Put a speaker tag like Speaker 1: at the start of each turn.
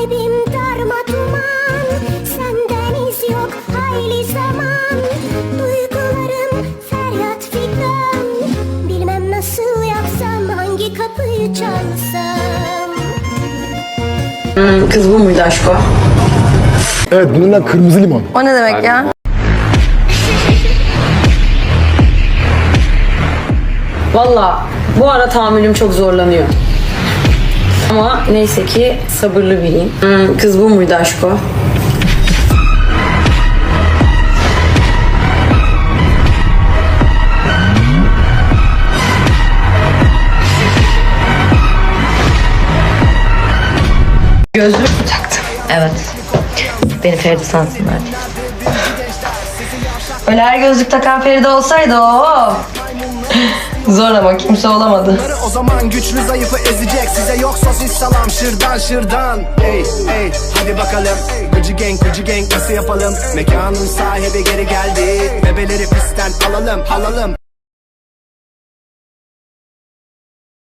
Speaker 1: Kalbim darma duman Senden iz yok hayli zaman Duygularım feryat figan Bilmem nasıl yapsam Hangi kapıyı çalsam
Speaker 2: Kız bu muydu aşko?
Speaker 3: Evet bununla kırmızı limon.
Speaker 4: O ne demek ya?
Speaker 2: Valla bu ara tahammülüm çok zorlanıyor. Ama neyse ki sabırlı biriyim. Hmm, kız bu muydu aşko?
Speaker 4: Gözlük mü taktın? Evet. Beni Feride sansınlar. Öyle her gözlük takan Feride olsaydı o. Zor ama kimse olamadı.
Speaker 5: O zaman güçlü zayıfı ezecek. Size yok sosis salam şırdan şırdan. Ey ey hadi bakalım. Gıcı gang gıcı gang nasıl yapalım? Mekanın sahibi geri geldi. Bebeleri pistten alalım alalım